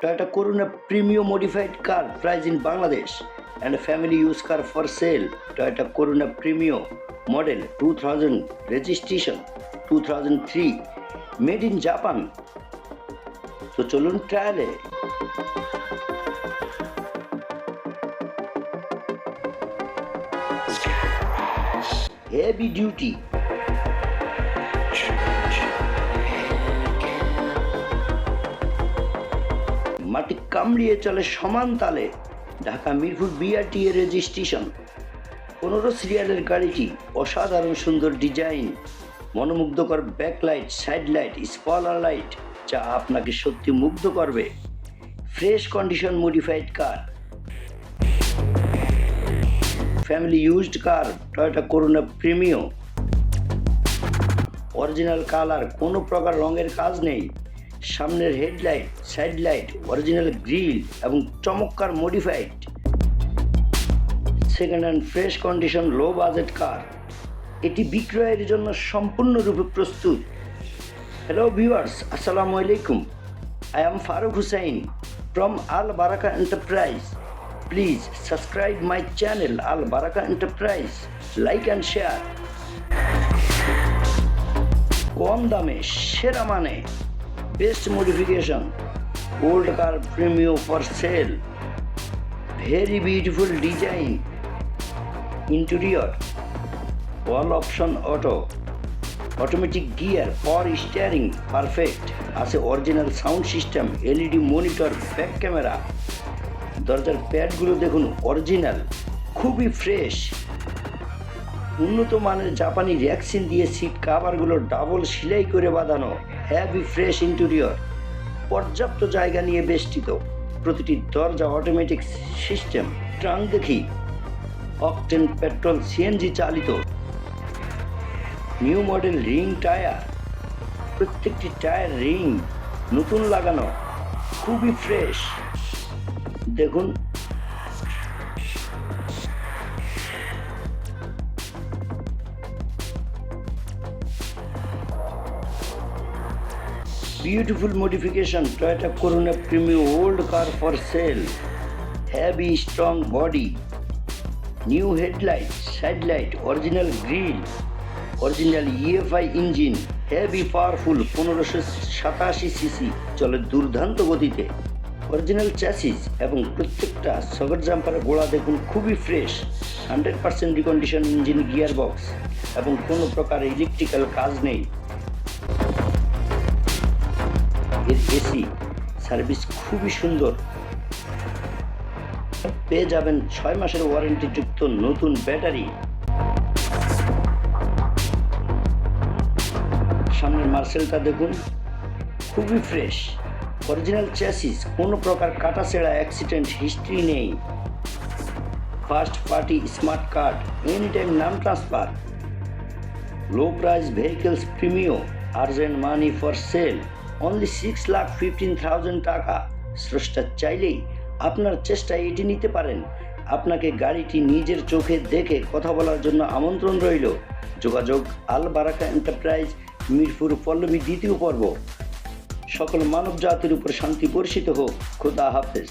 Toyota Corona Premium Modified Car price in Bangladesh and a family use car for sale. Toyota Corona Premium model 2000 registration 2003 made in Japan. তো চলুন ট্রায়ালে heavy duty কামড়িয়ে চলে সমান তালে Dhaka Mirpur BRT এর registration পনেরো সিরিয়ালের গাড়িটি অসাধারণ সুন্দর ডিজাইন মনোমুগ্ধকর backlight side light spoiler light যা আপনাকে সত্যি মুগ্ধ করবে। Fresh condition modified car family used car Toyota Corona premium original colour কোনো প্রকার রঙের কাজ নেই। সামনের headlight side light original grill এবং চমৎকার modified second hand fresh condition low budget car এটি বিক্রয়ের জন্য সম্পূর্ণরূপে প্রস্তুত। হ্যালো ভিউয়ার্স আসসালামু আলাইকুম। I am Faruk Hussain from Al Baraka Enterprise please subscribe my channel Al Baraka Enterprise like and share কম দামে, সেরা মানে best modification old car Premio for sale very beautiful design interior all option auto automatic gear power steering perfect আছে original sound system LED monitor back camera দরজার প্যাডগুলো দেখুন original খুবই fresh উন্নত মানের জাপানি র্যাক্সিন দিয়ে সিট কাভারগুলো ডাবল সেলাই করে বাঁধানো হ্যাভি ফ্রেশ ইন্টেরিয়র পর্যাপ্ত জায়গা নিয়ে বেষ্টিত। প্রতিটি দরজা অটোমেটিক সিস্টেম ট্রাঙ্ক দেখি। অকটেন পেট্রোল সিএনজি চালিত। নিউ মডেল রিং টায়ার প্রত্যেকটি টায়ার রিং নতুন লাগানো। খুবই ফ্রেশ দেখুন Beautiful modification Toyota Corona Premium old car for sale. Heavy strong body. New headlight, side light, original grille, original EFI engine, heavy powerful পনেরোশো সাতাশি CC চলে দুর্দান্ত গতিতে অরিজিনাল চ্যাসিস এবং প্রত্যেকটা সগর জাম্পারের গোড়া দেখুন খুবই fresh hundred percent recondition engine gearbox এবং কোনো প্রকার ইলেকট্রিক্যাল কাজ নেই এর এসি সার্ভিস খুবই সুন্দর। পেয়ে যাবেন ছয় মাসের ওয়ারেন্টিযুক্ত নতুন ব্যাটারি। সামনের মার্সেলটা দেখুন, খুবই ফ্রেশ। অরিজিনাল চ্যাসিস, কোনো প্রকার কাটা ছেঁড়া অ্যাক্সিডেন্ট হিস্ট্রি নেই। First party smart card any time নাম transfer. Low price vehicles Premio, urgent money for sale. Only six lakh fifteen thousand টাকা। স্রষ্টা চাইলেই আপনার চেষ্টায় এটি নিতে পারেন। আপনাকে গাড়িটি নিজের চোখে দেখে কথা বলার জন্য আমন্ত্রণ রইল। যোগাযোগ আল বারাকা এন্টারপ্রাইজ, মিরপুর পল্লবী দ্বিতীয় পর্ব। সকল মানব জাতির উপর শান্তি বর্ষিত হোক। খোদা হাফেজ।